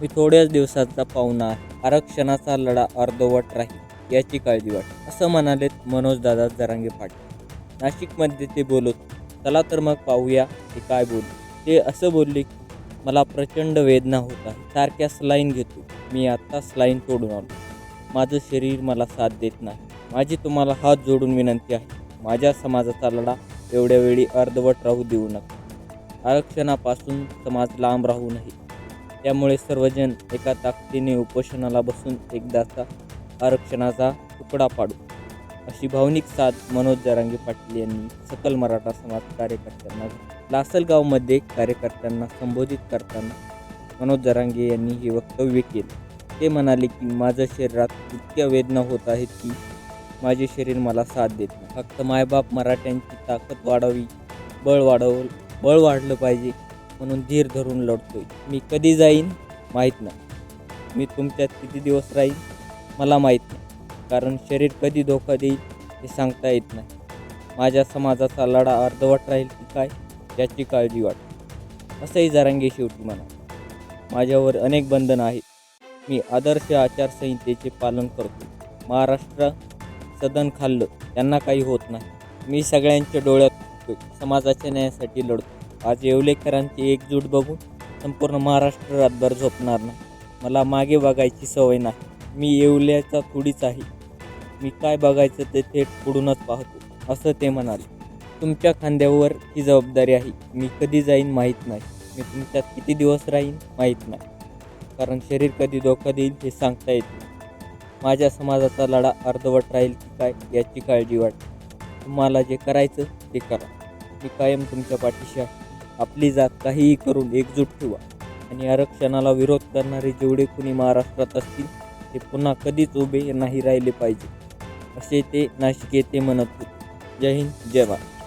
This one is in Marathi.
मी थोड्याच दिवसाचा पाहुणा आरक्षणाचा लढा अर्धवट राहील याची काळजी वाट. असं म्हणालेत मनोजदादा जरांगे पाटील. नाशिकमध्ये ते बोलत चला तर मग पाहूया ते काय बोलले. ते असं बोलले की मला प्रचंड वेदना होत आहे. सारख्या स्लाईन घेतो. मी आत्ता स्लाईन तोडून आलो. माझं शरीर मला साथ देत नाही. माझी तुम्हाला हात जोडून विनंती आहे. माझ्या समाजाचा लढा एवढ्या वेळी अर्धवट राहू देऊ नका. आरक्षणापासून समाज लांब राहू नये. त्यामुळे सर्वजण एका ताकदीने उपोषणाला बसून एकदाचा आरक्षणाचा तुकडा पाडू अशी भावनिक साथ मनोज जरांगे पाटील यांनी सकल मराठा समाज कार्यकर्त्यांना लासलगावमध्ये कार्यकर्त्यांना संबोधित करताना मनोज जरांगे यांनी हे वक्तव्य केले. ते म्हणाले की माझ्या शरीरात इतक्या वेदना होत आहेत की माझे शरीर मला साथ देत नाही. फक्त मायबाप मराठ्यांची ताकद वाढावी बळ वाढव बळ वाढलं पाहिजे म्हणून धीर धरून लढतोय. मी कधी जाईन माहीत नाही. मी तुमच्यात किती दिवस राहीन मला माहीत नाही. कारण शरीर कधी धोका देईल हे सांगता येत नाही. माझ्या समाजाचा लढा अर्धवट राहील की काय याची काळजी वाट. असंही जरांगे शेवटी म्हणा. माझ्यावर अनेक बंधनं आहेत. मी आदर्श आचारसंहितेचे पालन करतो. महाराष्ट्र सदन खाल्लं त्यांना काही होत नाही. मी सगळ्यांच्या डोळ्यात समाजाच्या न्यायासाठी लढतो आज येवलेकरांची एकजूट बघून संपूर्ण महाराष्ट्र रातभर झोपणार नाही. मला मागे बघायची सवय नाही. मी येवल्याचा थोडीच आहे. मी काय बघायचं ते थेट पुढूनच पाहतो असं ते म्हणाले. तुमच्या खांद्यावर ही जबाबदारी आहे. मी कधी जाईन माहीत नाही. मी तुमच्यात किती दिवस राहीन माहीत नाही. कारण शरीर कधी धोका देईल हे सांगता येत नाही. माझ्या समाजाचा लढा अर्धवट राहील की काय याची काळजी वाटते तुम्हाला जे करायचं ते करा. मी कायम तुमच्या पाठीशी आहे. आपली जात काहीही करून एकजूट ठेवा. आणि आरक्षणाला विरोध करणारे जेवढे कुणी महाराष्ट्रात असतील ते पुन्हा कधीच उभे नाही राहिले पाहिजे. असे ते नाशिक येथे म्हणत होते. जय हिंद जय भारत.